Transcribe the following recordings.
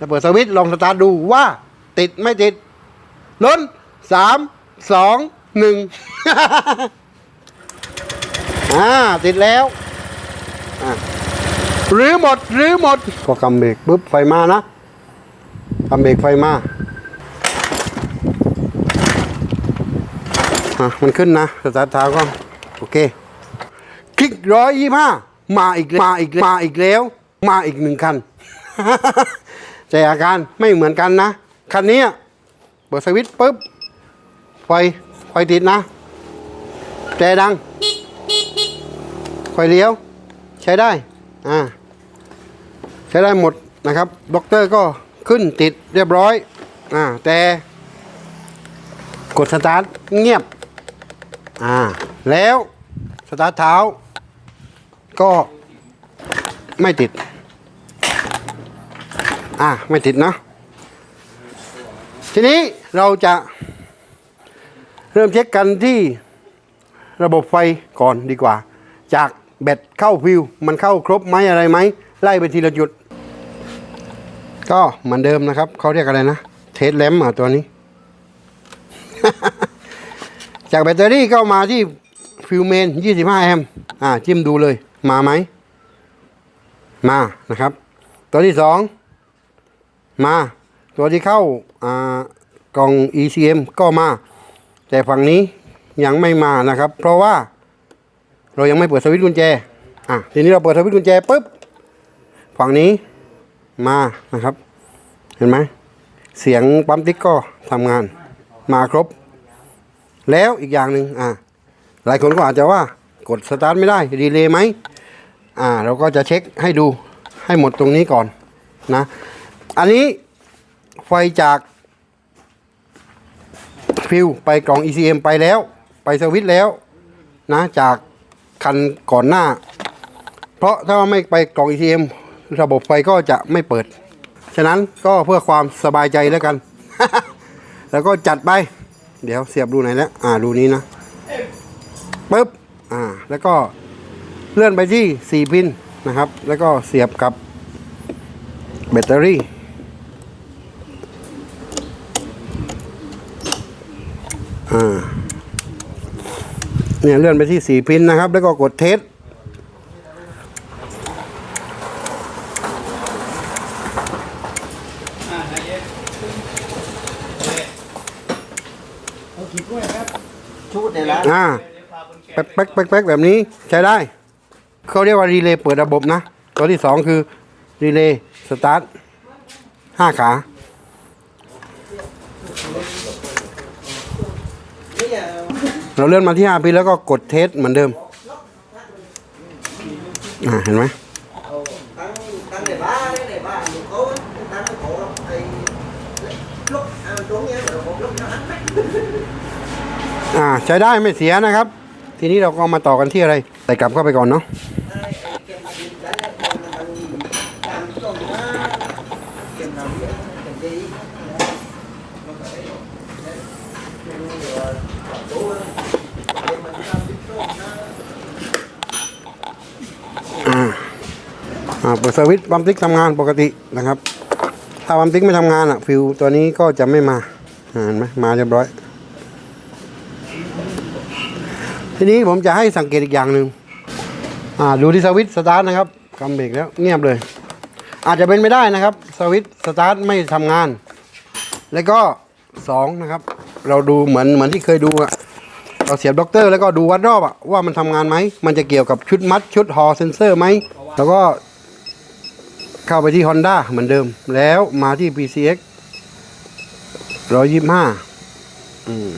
แล้วเปิดสวิตช์ลองสตาร์ทดูว่า ติดไม่ติดลุ้นสามสองหนึ่งอ่าติดแล้วหรือหมดหรือหมดก็กำเบรกปุ๊บไฟมานะกำเบรกไฟมาอะมันขึ้นนะสตาร์ทเท้าก็โอเค คลิกร้อยยี่ห้ามาอีกมาอีกมาอีกแล้ว มาอีกหนึ่งคัน แต่อาการไม่เหมือนกันนะ คันนี้เปิดสวิตช์ปุ๊บ ไฟ ไฟติดนะ แต่ดัง ไฟเลี้ยว ใช้ได้ อ่า ใช้ได้หมดนะครับ ด็อกเตอร์ก็ขึ้นติดเรียบร้อย อ่า แต่ กดสตาร์ทเงียบ อ่า แล้วสตาร์ทเท้า ก็ไม่ติด อ่าไม่ติดเนาะทีนี้เราจะเริ่มเช็คกันที่ระบบไฟก่อนดีกว่า จากแบตเข้าฟิว มันเข้าครบไหมอะไรไหมไล่ไปทีละจุด ก็เหมือนเดิมนะครับเขาเรียกอะไรนะ เทสแลมอะตัวนี้ จากแบตเตอรี่ก็มาที่ฟิวเมน 25 แอมป์อ่าจิ้มดูเลยมาไหม มานะครับ ตัวที่สอง มาตัวที่เข้าอ่ากล่อง ECM ก็มา แต่ฝั่งนี้ยังไม่มานะครับ เพราะว่าเรายังไม่เปิดสวิตช์กุญแจอะทีนี้เราเปิดสวิตช์กุญแจปุ๊บฝั่งนี้มานะครับ เห็นไหมเสียงปั๊มติ๊กก็ทำงานมาครบ แล้วอีกอย่างหนึ่งอ่าหลายคนก็อาจจะว่ากดสตาร์ทไม่ได้ดีเลยไหมอ่าเราก็จะเช็คให้ดูให้หมดตรงนี้ก่อนนะ อันนี้ไฟจากฟิวไปกล่อง ECM ไปแล้ว ไปสวิตช์แล้วนะจากคันก่อนหน้า เพราะถ้าไม่ไปกล่อง ECM ระบบไฟก็จะไม่เปิด ฉะนั้นก็เพื่อความสบายใจแล้วกัน แล้วก็จัดไป เดี๋ยวเสียบรูไหนแล้ว อ่ารูนี้นะปึ๊บ อ่า แล้วก็เลื่อนไปที่ 4 พินนะครับ แล้วก็เสียบกับแบตเตอรี่ อ่าเนี่ยเลื่อนไปที่4พินนะครับ แล้วก็กดเทสชุดเดี๋ยวแล้วอ่าแป๊กแป๊กแป๊กแป๊กแบบนี้ใช้ได้ เขาเรียกว่ารีเลย์เปิดระบบนะ ตัวที่สองคือรีเลย์สตาร์ทห้าขา เราเลื่อนมาที่5ปีแล้วก็กดเทสเหมือนเดิมอ่าเห็นไหมอ่าใช้ได้ไม่เสียนะครับ ทีนี้เราก็มาต่อกันที่อะไร ใส่กลับเข้าไปก่อนเนาะ ไอ้ไอ้เกมกินได้แล้วมันมันตามตรงนะเกมทำเยอะเป็นดีตัวเกมมันทำติดตรงนะ อ่า อ่า เปิดสวิตช์ปั๊มติ๊กทำงานปกตินะครับ ถ้าปั๊มติ๊กไม่ทำงานอะ ฟิวตัวนี้ก็จะไม่มาเห็นไหมมาเรียบร้อย ทีนี้ผมจะให้สังเกตอีกอย่างหนึ่งอ่าดูที่สวิตช์สตาร์ทนะครับกำเบรกแล้วเงียบเลย อาจจะเป็นไม่ได้นะครับ สวิตช์สตาร์ทไม่ทำงาน แล้วก็สองนะครับ เราดูเหมือนเหมือนที่เคยดูอะเราเสียบด็อกเตอร์แล้วก็ดูวัดรอบอะว่ามันทำงานไหม มันจะเกี่ยวกับชุดมัดชุดฮอเซนเซอร์ไหม แล้วก็ เข้าไปที่ Honda เหมือนเดิม แล้วมาที่ PCX 125อืม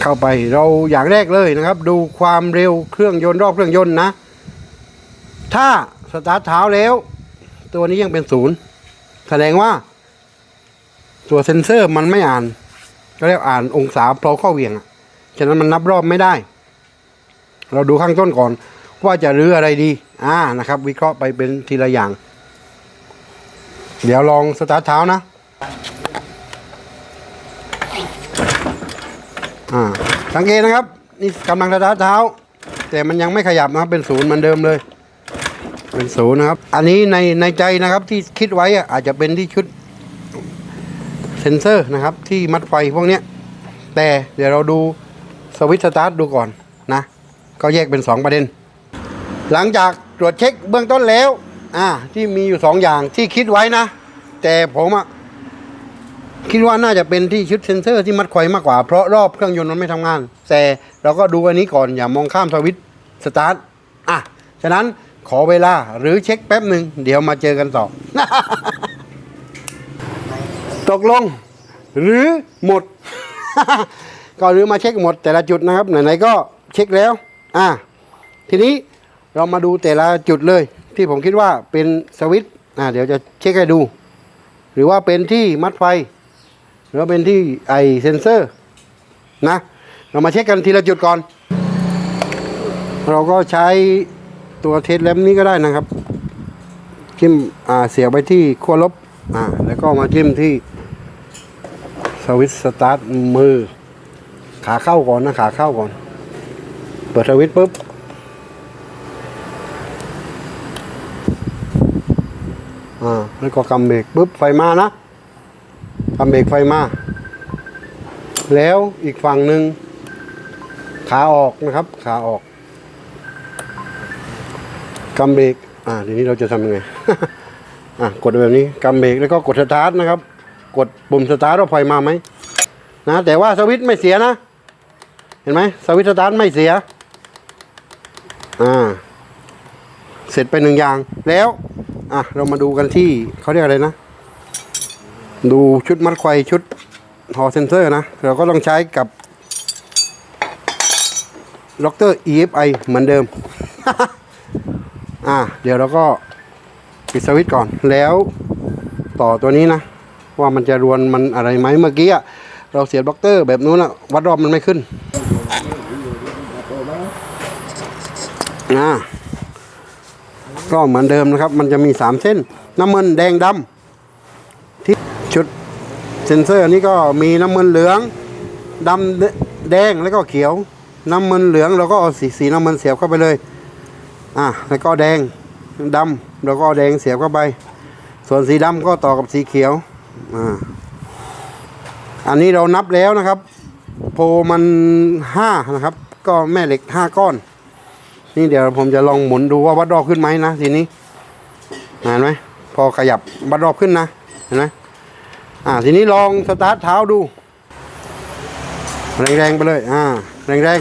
เข้าไปเราอย่างแรกเลยนะครับ ดูความเร็วเครื่องยนต์รอบเครื่องยนต์นะ ถ้าสตาร์ทเท้าแล้ว ตัวนี้ยังเป็นศูนย์แสดงว่า ตัวเซ็นเซอร์มันไม่อ่าน ก็เรียกอ่านองศาเพลาเข้าเวียง ฉะนั้นมันนับรอบไม่ได้ เราดูข้างต้นก่อน ว่าจะรื้ออะไรดีอ่านะครับ วิเคราะห์ไปเป็นทีละอย่าง เดี๋ยวลองสตาร์ทเท้านะอ่าสังเกตนะครับ นี่กำลังสตาร์ทเท้า แต่มันยังไม่ขยับนะครับเป็นศูนย์เหมือนเดิมเลย เป็นศูนย์นะครับ อันนี้ในในใจนะครับที่คิดไว้อะอาจจะเป็นที่ชุดเซ็นเซอร์นะครับ ที่มัดไฟพวกเนี้ยแต่เดี๋ยวเราดูสวิตช์สตาร์ทดูก่อนนะ ก็แยกเป็น 2 ประเด็น หลังจากตรวจเช็คเบื้องต้นแล้วอ่าที่มีอยู่2องอย่างที่คิดไว้นะ แต่ผมอะคิดว่าน่าจะเป็นที่ชุดเซ็นเซอร์ที่มัดไฟมากกว่า เพราะรอบเครื่องยนต์มันไม่ทำงาน แต่เราก็ดูอันนี้ก่อนอย่ามองข้ามสวิตช์สตาร์ทอะฉะนั้นขอเวลาหรือเช็คแป๊บหนึ่งเดี๋ยวมาเจอกันต่อ ตกลง หรือหมด ก็หรือมาเช็คหมดแต่ละจุดนะครับไหนๆก็เช็คแล้ว อ่าทีนี้ เรามาดูแต่ละจุดเลย ที่ผมคิดว่าเป็นสวิตช์อ่าเดี๋ยวจะเช็คให้ดู หรือว่าเป็นที่มัดไฟ หรือว่าเป็นที่ไอเซนเซอร์นะ เรามาเช็คกันทีละจุดก่อน เราก็ใช้ตัวเทสแลมนี้ก็ได้นะครับจิ้มอ่าเสียบไปที่ขั้วลบอ่าแล้วก็มาจิ้มที่สวิตช์สตาร์ทมือ ขาเข้าก่อนนะ ขาเข้าก่อน เปิดสวิตช์ปุ๊บ อ่าแล้วก็กำเบรกปุ๊บไฟมานะกำเบรกไฟมา แล้วอีกฝั่งหนึ่งขาออกนะครับขาออกกำเบรกอ่าทีนี้เราจะทำยังไงอะกดแบบนี้กำเบรกแล้วก็กดสตาร์ทนะครับ กดปุ่มสตาร์ทว่าไฟมาไหมนะแต่ว่าสวิตช์ไม่เสียนะ เห็นไหมสวิตช์สตาร์ทไม่เสียอ่าเสร็จไปหนึ่งอย่างแล้ว อะเรามาดูกันที่เขาเรียกอะไรนะ ดูชุดมัดไฟชุดฮอเซนเซอร์นะ เราก็ต้องใช้กับล็อกเตอร์ EFI เหมือนเดิม อ่าเดี๋ยวเราก็ปิดสวิตช์ก่อนแล้วต่อตัวนี้นะ ว่ามันจะรวนมันอะไรไหมเมื่อกี้อะเราเสียบล็อกเตอร์แบบนู้นอะวัดรอบมันไม่ขึ้น อ่า ก็เหมือนเดิมนะครับ มันจะมีสามเส้น น้ำมันแดงดำที่ชุดเซนเซอร์นี้ก็มีน้ำมันเหลืองดำแดงแล้วก็เขียว น้ำมันเหลืองเราก็เอาสีสีน้ำมันเสียบเข้าไปเลยอ่าแล้วก็แดงดำเราก็เอาแดงเสียบเข้าไป ส่วนสีดำก็ต่อกับสีเขียวอ่าอันนี้เรานับแล้วนะครับ โพมันห้านะครับ ก็แม่เหล็กห้าก้อน นี่เดี๋ยวผมจะลองหมุนดูว่าวัดรอบขึ้นไหมนะทีนี้เห็นไหมพอขยับวัดรอบขึ้นนะเห็นไหมอ่าทีนี้ลองสตาร์ทเท้าดู แรงๆไปเลยอ่าแรง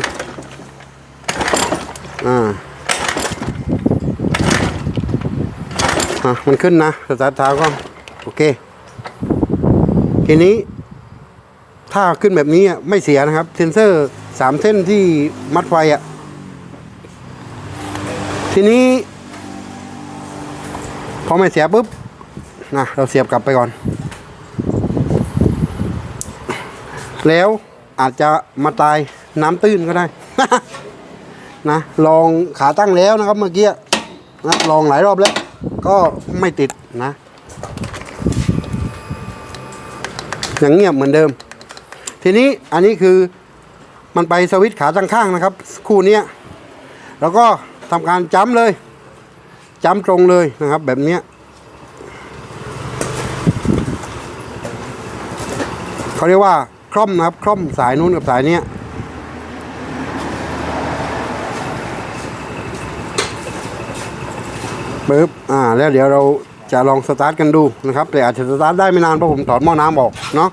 ๆอ่าอะมันขึ้นนะสตาร์ทเท้าก็โอเค ทีนี้ ถ้าขึ้นแบบนี้อะไม่เสียนะครับ เซนเซอร์สามเส้นที่มัดไฟอะ ทีนี้ พอไม่เสียปุ๊บนะเราเสียบกลับไปก่อน แล้วอาจจะมาตายน้ำตื้นก็ได้นะลองขาตั้งแล้วนะครับเมื่อกี้นะลองหลายรอบแล้ว ก็ไม่ติดนะย่างเงียบเหมือนเดิม ทีนี้อันนี้คือมันไปสวิตช์ขาตั้งข้างนะครับ คู่นี้แล้วก็ ทำการจ้ำเลยจ้ำตรงเลยนะครับ แบบเนี้ยเขาเรียกว่าคล่อมนะครับคล่อมสายนู้นกับสายเนี้ยปึ๊บอ่าแล้วเดี๋ยวเราจะลองสตาร์ทกันดูนะครับแต่อาจจะสตาร์ทได้ไม่นานเพราะผมถอดหม้อน้ำออกเนาะ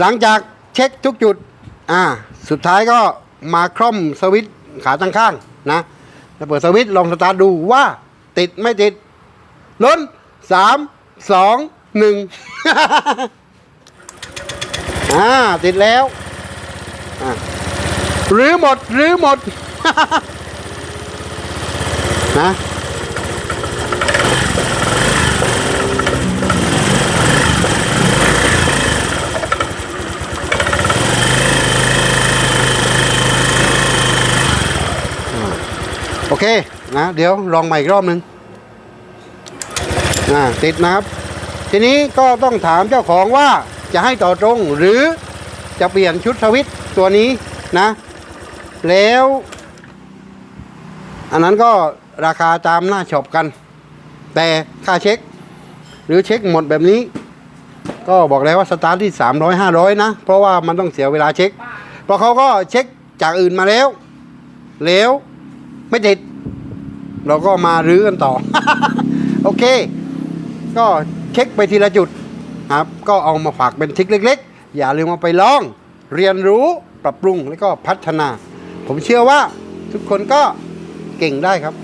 หลังจากเช็คทุกจุดอ่าสุดท้ายก็มาคล่อมสวิตช์ขาตั้งข้างนะ จะเปิดสวิตช์ลองสตาร์ทดูว่า ติดไม่ติดล้นสามสองหนึ่งอ่าติดแล้วหรือหมดหรือหมดนะ อเคนะเดี๋ยวลองใหม่อีกรอบหนึ่งอ่าติดนะครับ ทีนี้ก็ต้องถามเจ้าของว่าจะให้ต่อตรงหรือจะเปลี่ยนชุดสวิตตัวนี้นะ แล้ว อันนั้นก็ราคาตามหน้าช็อปกัน แต่ค่าเช็ค หรือเช็คหมดแบบนี้ ก็บอกแล้วว่าสตาร์ทที่ 300 500 นะ เพราะว่ามันต้องเสียเวลาเช็ค เพราะเขาก็เช็คจากอื่นมาแล้ว แล้ว ไม่ติด เราก็มารื้อกันต่อ โอเค ก็เช็คไปทีละจุดครับ ก็เอามาฝากเป็นทริกเล็ก ๆ อย่าลืมเอาไปลอง เรียนรู้ปรับปรุงแล้วก็พัฒนา ผมเชื่อว่าทุกคนก็เก่งได้ครับ